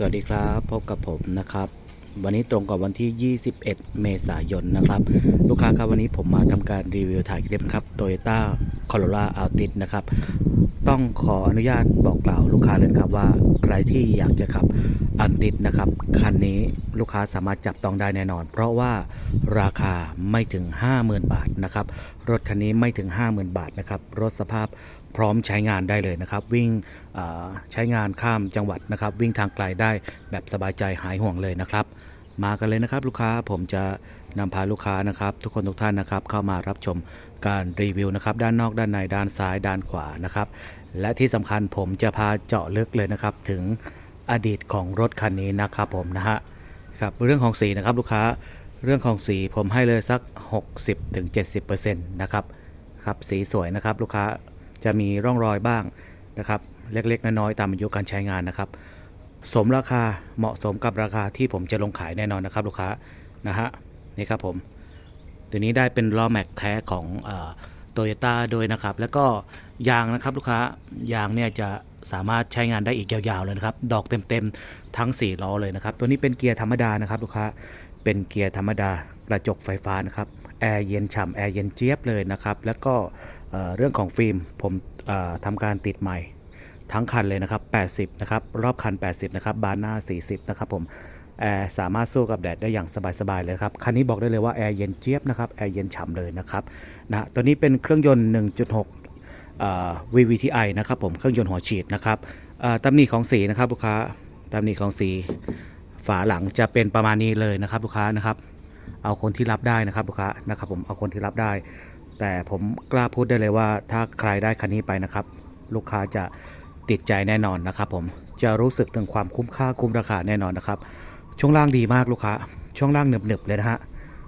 สวัสดีครับพบกับผมนะครับ วันนี้ตรงกับวันที่ 21 เมษายนนะครับ ลูกค้าครับวันนี้ผมมาทำการรีวิวถ่ายคลิปครับ Toyota Corolla Altis นะครับ ต้องขออนุญาตบอกกล่าวลูกค้าเลยนครับว่าใครที่อยากจะขับ อันติดนะครับคันนี้ลูกค้าสามารถจับต้องได้แน่นอน เพราะว่าราคาไม่ถึง 50,000 บาทนะครับรถคันนี้ไม่ถึง 50,000 บาทนะครับรถสภาพพร้อมใช้งานได้เลยนะครับ วิ่งใช้งานข้ามจังหวัดนะครับ วิ่งทางไกลได้แบบสบายใจหายห่วงเลยนะครับ มากันเลยนะครับ ลูกค้าผมจะนำพาลูกค้านะครับ ทุกคนทุกท่านนะครับ เข้ามารับชมการรีวิวนะครับ ด้านนอกด้านในด้านซ้ายด้านขวานะครับ และที่สำคัญผมจะพาเจาะลึกเลยนะครับถึง อดีตของรถคันนี้นะครับผมนะฮะครับเรื่องของสีนะครับลูกค้าเรื่องของสีผมให้เลยสัก 60-70%นะครับครับสีสวยนะครับลูกค้าจะมีร่องรอยบ้างนะครับเล็กๆน้อยๆตามอายุการใช้งานนะครับ สมราคาเหมาะสมกับราคาที่ผมจะลงขายแน่นอนนะครับ ลูกค้านะฮะนี่ครับผมตัวนี้ได้เป็นล้อแม็กแท้ของโตโยต้าด้วยนะครับ แล้วก็ยางนะครับลูกค้ายางเนี่ยจะ สามารถใช้งานได้อีกยาวๆเลยนะครับ ดอกเต็มๆทั้ง 4 ล้อเลยนะครับ ตัวนี้เป็นเกียร์ธรรมดานะครับลูกค้า เป็นเกียร์ธรรมดากระจกไฟฟ้านะครับแอร์เย็นฉ่ำแอร์เย็นเจี๊ยบเลยนะครับ แล้วก็เเรื่องของฟิล์มผมทำการติดใหม่ทั้งคันเลยนะครับ 80 นะครับ รอบคัน 80 นะครับ บานหน้า 40 นะครับผมแอร์สามารถสู้กับแดดได้อย่างสบายๆเลยครับ คันนี้บอกได้เลยว่าแอร์เย็นเจี๊ยบนะครับ แอร์เย็นฉ่ำเลยนะครับ นะ ตัวนี้เป็นเครื่องยนต์ 1.6 VVTi นะครับผมเครื่องยนต์หัวฉีดนะครับตำหนิของสีนะครับลูกค้าตำหนิของสีฝาหลังจะเป็นประมาณนี้เลยนะครับลูกค้านะครับ เอาคนที่รับได้นะครับลูกค้านะครับผมเอาคนที่รับได้ แต่ผมกล้าพูดได้เลยว่า ถ้าใครได้คันนี้ไปนะครับ ลูกค้าจะติดใจแน่นอนนะครับ ผมจะรู้สึกถึงความคุ้มค่าคุ้มราคาแน่นอนนะครับ ช่วงล่างดีมากลูกค้าช่วงล่างหนึบๆเลยนะฮะ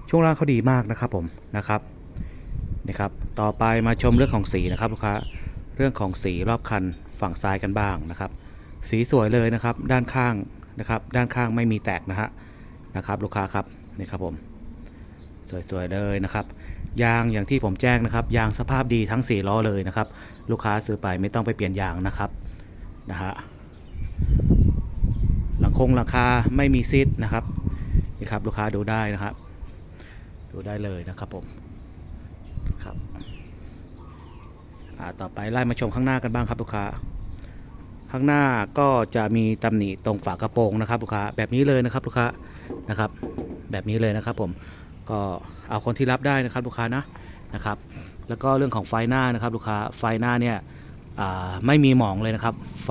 ช่วงล่างเขาดีมากนะครับผมนะครับ นี่ครับ ต่อไปมาชมเรื่องของสีนะครับลูกค้า เรื่องของสีรอบคันฝั่งซ้ายกันบ้างนะครับ สีสวยเลยนะครับ ด้านข้างนะครับ ด้านข้างไม่มีแตกนะฮะนะครับ ลูกค้าครับนี่ครับผม สวยๆเลยนะครับยางอย่างที่ผมแจ้งนะครับ ยางสภาพดีทั้ง4ล้อเลยนะครับ ลูกค้าซื้อไปไม่ต้องไปเปลี่ยนยางนะครับนะฮะหลังคงหลังคาไม่มีซิดนะครับนี่ครับลูกค้าดูได้นะครับ ดูได้เลยนะครับผมครับอ่า ต่อไปไล่มาชมข้างหน้ากันบ้างครับลูกค้า ข้างหน้าก็จะมีตำหนิตรงฝากระโปรงนะครับลูกค้าแบบนี้เลยนะครับลูกค้านะครับ แบบนี้เลยนะครับ ผมก็เอาคนที่รับได้นะครับลูกค้านะนะครับ แล้วก็เรื่องของไฟหน้านะครับลูกค้าไฟหน้าเนี่ยไม่มีหมองเลยนะครับ ไฟ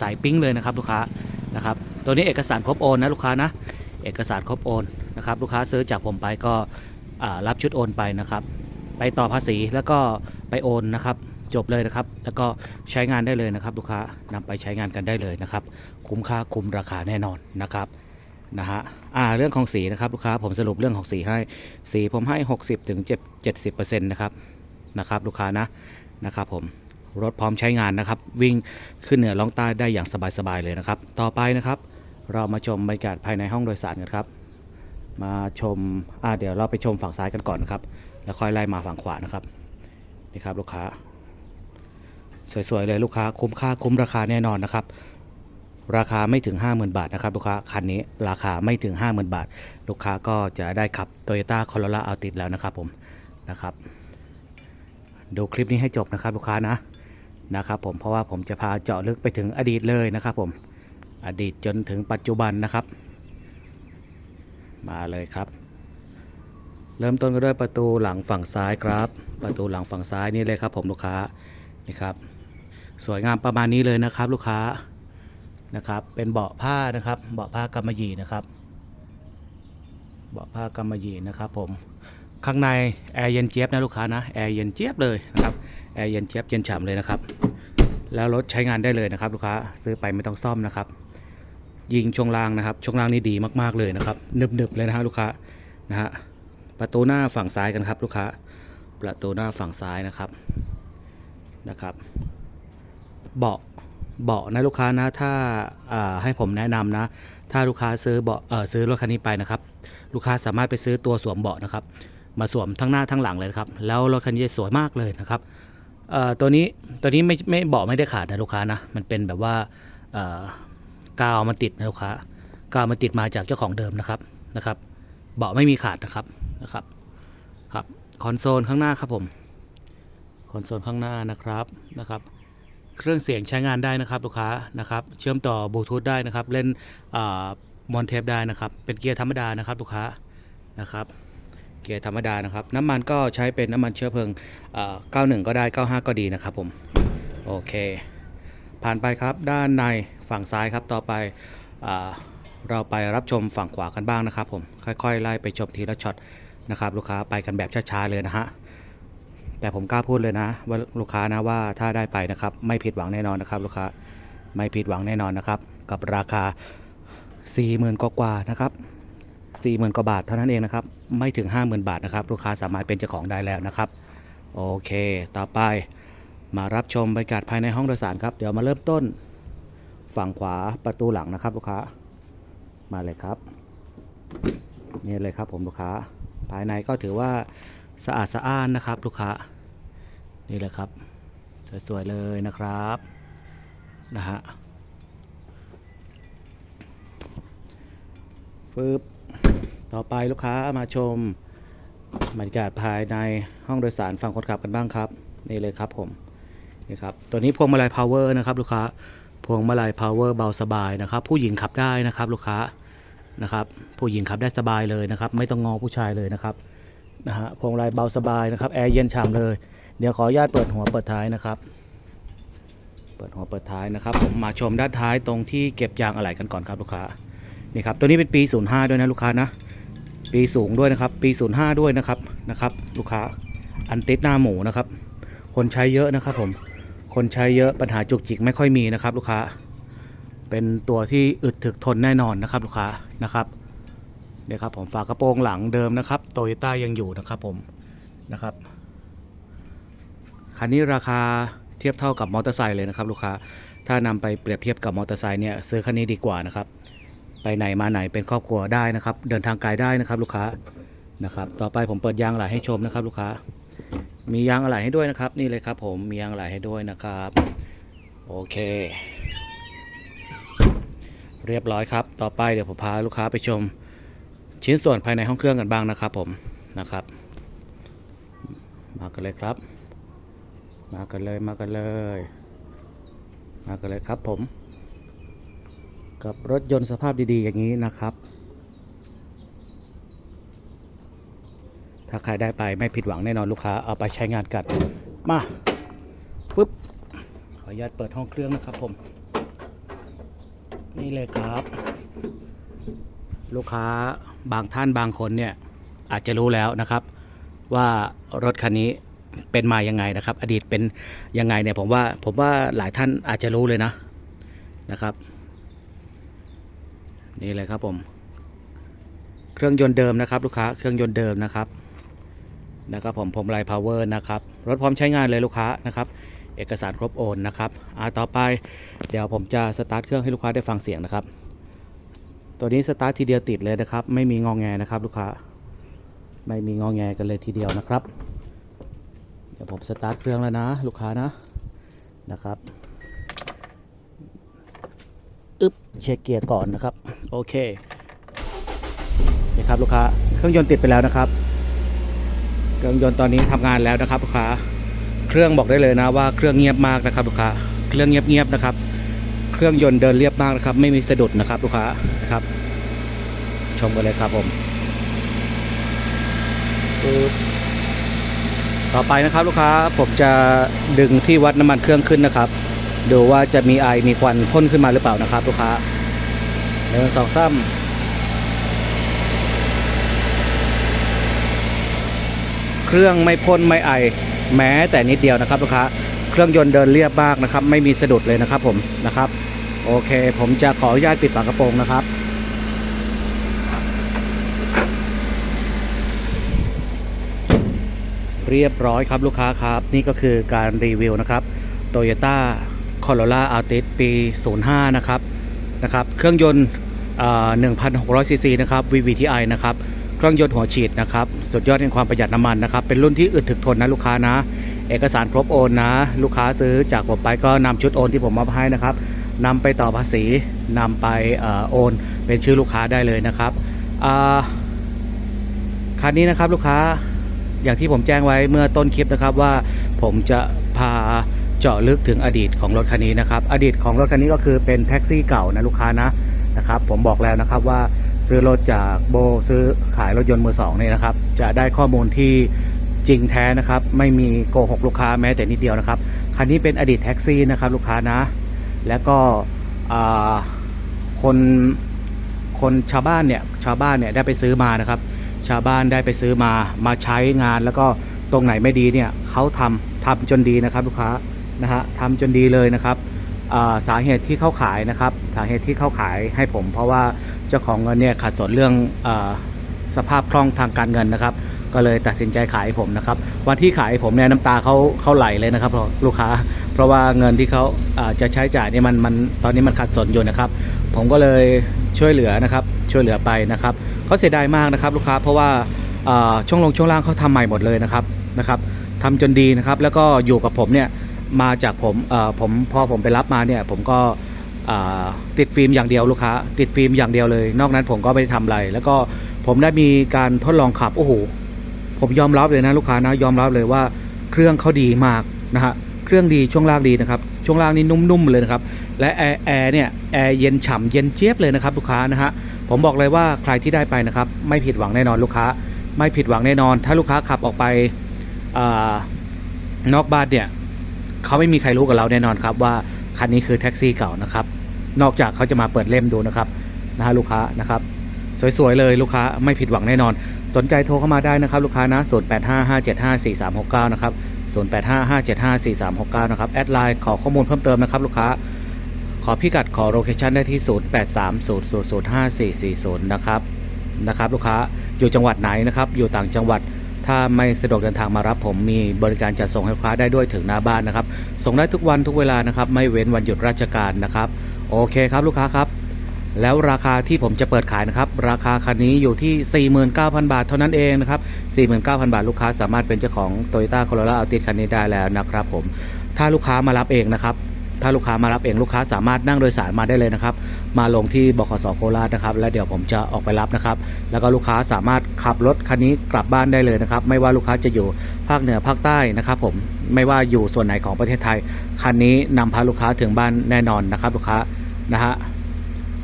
สายปิ้งเลยนะครับลูกค้านะครับ ตัวนี้เอกสารครบโอนนะลูกค้านะ เอกสารครบโอนนะครับ ลูกค้าซื้อจากผมไปก็รับชุดโอนไปนะครับ ไปต่อภาษีแล้วก็ไปโอนนะครับ จบเลยนะครับ แล้วก็ใช้งานได้เลยนะครับ ลูกค้านำไปใช้งานกันได้เลยนะครับ คุ้มค่าคุ้มราคาแน่นอนนะครับนะฮะอ่าเรื่องของสีนะครับลูกค้าผมสรุปเรื่องของสีให้ สีผมให้ 60ถึง70%นะครับนะครับลูกค้านะนะครับผมรถพร้อมใช้งานนะครับ วิ่งขึ้นเหนือล่องใต้ได้อย่างสบายๆเลยนะครับ ต่อไปนะครับ เรามาชมบรรยากาศภายในห้องโดยสารกันครับ มาชมอ่าเดี๋ยวเราไปชมฝั่งซ้ายกันก่อนนะครับ แล้วค่อยไล่มาฝั่งขวานะครับนี่ครับลูกค้า สวยๆเลยลูกค้าคุ้มค่าคุ้มราคาแน่นอนนะครับ ราคาไม่ถึง 50,000 บาทนะครับลูกค้าคันนี้ราคาไม่ถึง 50,000 บาท ลูกค้าก็จะได้ขับ Toyota Corolla Altis แล้วนะครับผมนะครับ ดูคลิปนี้ให้จบนะครับลูกค้านะนะครับผมเพราะว่าผมจะพาเจาะลึกไปถึงอดีตเลยนะครับผมอดีตจนถึงปัจจุบันนะครับ มาเลยครับ เริ่มต้นก็ด้วยประตูหลังฝั่งซ้ายครับ ประตูหลังฝั่งซ้ายนี่เลยครับผมลูกค้านี่ครับ สวยงามประมาณนี้เลยนะครับ ลูกค้านะครับ เป็นเบาะผ้านะครับ เบาะผ้ากำมะหยี่นะครับ เบาะผ้ากำมะหยี่นะครับผมข้างในแอร์เย็นเจี๊ยบนะลูกค้านะแอร์เย็นเจี๊ยบเลยนะครับแอร์เย็นเจี๊ยบเย็นฉ่ำเลยนะครับ แล้วรถใช้งานได้เลยนะครับ ลูกค้าซื้อไปไม่ต้องซ่อมนะครับ ยิงช่วงล่างนะครับช่วงล่างนี่ดีมากๆเลยนะครับหนึบๆเลยนะฮะลูกค้านะฮะประตูหน้าฝั่งซ้ายกันครับ ลูกค้าประตูหน้าฝั่งซ้ายนะครับนะครับ เบาะเบาะนะลูกค้านะถ้าาให้ผมแนะนำนะ ถ้าลูกค้าซื้อเบาะซื้อรถคันนี้ไปนะครับ ลูกค้าสามารถไปซื้อตัวสวมเบาะนะครับ มาสวมทั้งหน้าทั้งหลังเลยครับแล้วรถคันนี้สวยมากเลยนะครับตัวนี้ตัวนี้ไม่ไม่เบาะไม่ได้ขาดนะลูกค้านะมันเป็นแบบว่ากาวมันติดนะลูกค้ากาวมันติดมาจากเจ้าของเดิมนะครับนะครับ เบาะไม่มีขาดนะครับนะครับครับคอนโซลข้างหน้าครับผมคอนโซลข้างหน้านะครับนะครับ เครื่องเสียงใช้งานได้นะครับลูกค้านะครับ เชื่อมต่อบลูทูธได้นะครับ เล่นมอนเทปได้นะครับ เป็นเกียร์ธรรมดานะครับลูกค้านะครับ เกียร์ธรรมดานะครับ น้ำมันก็ใช้เป็นน้ำมันเชื้อเพลิงเอ่อ91 ก็ได้ 95 ก็ดีนะครับผม โอเค ผ่านไปครับด้านในฝั่งซ้ายครับต่อไปอเราไปรับชมฝั่งขวากันบ้างนะครับผม ค่อยๆ ไล่ไปชมทีละช็อตนะครับ ลูกค้าไปกันแบบช้าๆเลยนะฮะ แต่ผมกล้าพูดเลยนะ ว่าลูกค้านะว่าถ้าได้ไปนะครับ ไม่ผิดหวังแน่นอนนะครับ ลูกค้าไม่ผิดหวังแน่นอนนะครับ กับราคา 40,000กว่าๆนะครับ40,000กว่าบาทเท่านั้นเองนะครับ ไม่ถึง 50,000 บาทนะครับ ลูกค้าสามารถเป็นเจ้าของได้แล้วนะครับ โอเค ต่อไปมารับชมบรรยากาศภายในห้องโดยสารครับ เดี๋ยวมาเริ่มต้น ฝั่งขวาประตูหลังนะครับ ลูกค้า มาเลยครับ นี่เลยครับผมลูกค้า ภายในก็ถือว่า สะอาดสะอ้านนะครับ ลูกค้านี่เลยครับ สวยๆเลยนะครับนะฮะฟึบต่อไปลูกค้ามาชมบรรยากาศภายในห้องโดยสารฝั่งคนขับกันบ้างครับ นี่เลยครับผมนี่ครับตัวนี้พวงมาลัย power นะครับ ลูกค้าพวงมาลัย power เบาสบายนะครับ ผู้หญิงขับได้นะครับ ลูกค้านะครับ ผู้หญิงขับได้สบายเลยนะครับ ไม่ต้องงอผู้ชายเลยนะครับ นะฮะพวงมาลัยเบาสบายนะครับแอร์เย็นฉ่ำเลย เดี๋ยวขออนุญาตเปิดหัวเปิดท้ายนะครับ เปิดหัวเปิดท้ายนะครับ ผมมาชมด้านท้ายตรงที่เก็บยางอะไหล่กันก่อนครับลูกค้านี่ครับตัวนี้เป็นปี 05 ด้วยนะลูกค้านะ ปีสูงด้วยนะครับ ปี 05 ด้วยนะครับนะครับ ลูกค้าอันติดหน้าหมูนะครับ คนใช้เยอะนะครับ ผม คนใช้เยอะปัญหาจุกจิกไม่ค่อยมีนะครับ ลูกค้า เป็นตัวที่อึดถึกทนแน่นอนนะครับ ลูกค้านะครับ เนี่ยครับผมฝากระโปรงหลังเดิมนะครับโตโยต้ายังอยู่นะครับผมนะครับคันนี้ราคาเทียบเท่ากับมอเตอร์ไซค์เลยนะครับ ลูกค้าถ้านำไปเปรียบเทียบกับมอเตอร์ไซค์เนี่ยซื้อคันนี้ดีกว่านะครับ ไปไหนมาไหนเป็นครอบครัวได้นะครับ เดินทางไกลได้นะครับลูกค้านะครับ ต่อไปผมเปิดยางอะไหล่ให้ชมนะครับ ลูกค้า มียางอะไหล่ให้ด้วยนะครับ นี่เลยครับ ผมมียางอะไหล่ให้ด้วยนะครับ โอเค เรียบร้อยครับ ต่อไปเดี๋ยวผมพาลูกค้าไปชม ชิ้นส่วนภายในห้องเครื่องกันบ้างนะครับผมนะครับ มากันเลยครับ มากันเลยมากันเลย มากันเลยครับผม กับรถยนต์สภาพดีๆ อย่างนี้นะครับ ถ้าใครได้ไปไม่ผิดหวังแน่นอนลูกค้าเอาไปใช้งานกันมาฟึบขออนุญาตเปิดห้องเครื่องนะครับผม นี่เลยครับ ลูกค้า บางท่านบางคนเนี่ยอาจจะรู้แล้วนะครับ ว่ารถคันนี้เป็นมายังไงนะครับ อดีตเป็นยังไงเนี่ยผมว่าผมว่าหลายท่านอาจจะรู้เลยนะนะครับ นี่เลยครับผม เครื่องยนต์เดิมนะครับ ลูกค้าเครื่องยนต์เดิมนะครับนะครับผมผมไลพาวเวอร์นะครับรถพร้อมใช้งานเลยลูกค้านะครับ เอกสารครบโอนนะครับอ่าต่อไป เดี๋ยวผมจะสตาร์ทเครื่องให้ลูกค้าได้ฟังเสียงนะครับ ตัวนี้สตาร์ททีเดียวติดเลยนะครับ ไม่มีงองแงนะครับลูกค้า ไม่มีงองแงกันเลยทีเดียวนะครับ เดี๋ยวผมสตาร์ทเครื่องแล้วนะ ลูกค้านะนะครับอึ๊บเช็คเกียร์ก่อนนะครับ โอเคนี่ครับลูกค้า เครื่องยนต์ติดไปแล้วนะครับเครื่องยนต์ตอนนี้ทำงานแล้วนะครับลูกค้า เครื่องบอกได้เลยนะว่าเครื่องเงียบมากนะครับลูกค้า เครื่องเงียบๆนะครับ เครื่องยนต์เดินเรียบมากนะครับ ไม่มีสะดุดนะครับลูกค้านะครับ ชมกันเลยครับผมต่อไปนะครับลูกค้าผมจะดึงที่วัดน้ำมันเครื่องขึ้นนะครับ ดูว่าจะมีไอมีควันพ่นขึ้นมาหรือเปล่านะครับลูกค้าหนึ่งสองสามเครื่องไม่พ่นไม่ไอ แม้แต่นิดเดียวนะครับลูกค้า เครื่องยนต์เดินเรียบมากนะครับ ไม่มีสะดุดเลยนะครับผมนะครับ โอเค ผมจะขออนุญาตปิดฝากระโปรงนะครับ เรียบร้อยครับลูกค้าครับ นี่ก็คือการรีวิวนะครับ Toyota Corolla Altis ปี 05 นะครับนะครับ เครื่องยนต์อ่า1,600ซีซีนะครับ VVTi นะครับ เครื่องยนต์หัวฉีดนะครับ สุดยอดแห่งความประหยัดน้ำมันนะครับ เป็นรุ่นที่อึดถึกทนนะลูกค้านะ เอกสารครบโอนนะ ลูกค้าซื้อจากผมไปก็นำชุดโอนที่ผมมอบให้นะครับ นำไปต่อภาษีนำไปอโอนเป็นชื่อลูกค้าได้เลยนะครับคันนี้นะครับลูกค้าอย่างที่ผมแจ้งไว้เมื่อต้นคลิปนะครับว่าผมจะพาเจาะลึกถึงอดีตของรถคันนี้นะครับ อดีตของรถคันนี้ก็คือเป็นแท็กซี่เก่านะลูกค้านะนะครับ ผมบอกแล้วนะครับว่าซื้อรถจากโบซื้อขายรถยนต์มือสองเนี่ยนะครับ จะได้ข้อมูลที่จริงแท้นะครับ ไม่มีโกหกลูกค้าแม้แต่นิดเดียวนะครับคันนี้เป็นอดีตแท็กซี่นะครับ ลูกค้านะ แล้วก็คนคนชาวบ้านเนี่ยชาวบ้านเนี่ยได้ไปซื้อมานะครับ ชาวบ้านได้ไปซื้อมามาใช้งานแล้วก็ตรงไหนไม่ดีเนี่ยเขาทำทำจนดีนะครับลูกค้านะฮะทำจนดีเลยนะครับสาเหตุที่เขาขายนะครับ สาเหตุที่เขาขายให้ผม เพราะว่าเจ้าของเงินเนี่ยขัดสนเรื่องอสภาพคล่องทางการเงินนะครับ ก็เลยตัดสินใจขายผมนะครับ วันที่ขายผมเนี่ยน้ำตาเขาเขาไหลเลยนะครับลูกค้า เพราะว่าเงินที่เขาจะใช้จ่ายเนี่ยมันมันตอนนี้มันขัดสนอยู่นะครับ ผมก็เลยช่วยเหลือนะครับ ช่วยเหลือไปนะครับเขาเสียดายมากนะครับ ลูกค้าเพราะว่าช่วงลงช่วงล่างเขาทำใหม่หมดเลยนะครับนะครับทำจนดีนะครับ แล้วก็อยู่กับผมเนี่ยมาจากผมผมพอผมไปรับมาเนี่ยผมก็ติดฟิล์มอย่างเดียวลูกค้า ติดฟิล์มอย่างเดียวเลย นอกนั้นผมก็ไม่ได้ทำอะไร แล้วก็ผมได้มีการทดลองขับโอ้โห ผมยอมรับเลยนะลูกค้านะยอมรับเลยว่าเครื่องเขาดีมากนะฮะเครื่องดีช่วงล่างดีนะครับช่วงล่างนี่นุ่มๆเลยนะครับและแอร์แอร์เนี่ยแอร์เย็นฉ่ำเย็นเจี๊ยบเลยนะครับลูกค้านะฮะผมบอกเลยว่าใครที่ได้ไปนะครับไม่ผิดหวังแน่นอนลูกค้า ไม่ผิดหวังแน่นอน ถ้าลูกค้าขับออกไปอนอกบ้านเนี่ยเขาไม่มีใครรู้กับเราแน่นอนครับว่าคันนี้คือแท็กซี่เก่านะครับนอกจากเขาจะมาเปิดเล่มดูนะครับนะฮะลูกค้านะครับ สวยๆเลยลูกค้าไม่ผิดหวังแน่นอน สนใจโทรเข้ามาได้นะครับ ลูกค้านะ 0855754369 นะครับ 0855754369 นะครับ แอดไลน์ขอข้อมูลเพิ่มเติมนะครับ ลูกค้า ขอพิกัดขอโลเคชันได้ที่ 0830005440 นะครับ นะครับ ลูกค้า อยู่จังหวัดไหนนะครับ อยู่ต่างจังหวัด ถ้าไม่สะดวกเดินทางมารับ ผมมีบริการจัดส่งให้ลูกค้าได้ด้วยถึงหน้าบ้านนะครับ ส่งได้ทุกวันทุกเวลานะครับ ไม่เว้นวันหยุดราชการนะครับ โอเคครับ ลูกค้าครับ แล้วราคาที่ผมจะเปิดขายนะครับ ราคาคันนี้อยู่ที่ 49,000 บาทเท่านั้นเองนะครับ 49,000 บาทลูกค้าสามารถเป็นเจ้าของ Toyota Corolla Altis คันนี้ได้แล้วนะครับผม ถ้าลูกค้ามารับเองนะครับ ถ้าลูกค้ามารับเองลูกค้าสามารถนั่งโดยสารมาได้เลยนะครับ มาลงที่บขสโคราชนะครับ แล้วเดี๋ยวผมจะออกไปรับนะครับ แล้วก็ลูกค้าสามารถขับรถคันนี้กลับบ้านได้เลยนะครับ ไม่ว่าลูกค้าจะอยู่ภาคเหนือภาคใต้นะครับผมไม่ว่าอยู่ส่วนไหนของประเทศไทย คันนี้นำพาลูกค้าถึงบ้านแน่นอนนะครับ ลูกค้านะฮะ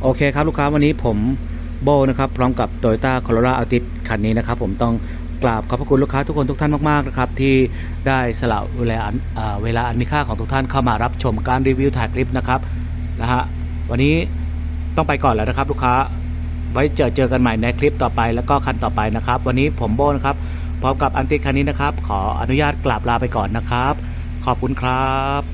โอเคครับลูกค้าวันนี้ผมโบนะครับพร้อมกับ Toyota Corolla Altis คันนี้นะครับผมต้องกราบขอบพระคุณลูกค้าทุกคนทุกท่านมากๆนะครับที่ได้สละเวลาอันอ่าเวลาอันมีค่าของทุกท่านเข้ามารับชมการรีวิวถ่ายคลิปนะครับนะฮะวันนี้ต้องไปก่อนแล้วนะครับ ลูกค้าไว้เจอเจอกันใหม่ในคลิปต่อไปแล้วก็คันต่อไปนะครับ วันนี้ผมโบนะครับพร้อมกับอันติคันนี้นะครับ ขออนุญาตกราบลาไปก่อนนะครับ ขอบคุณครับ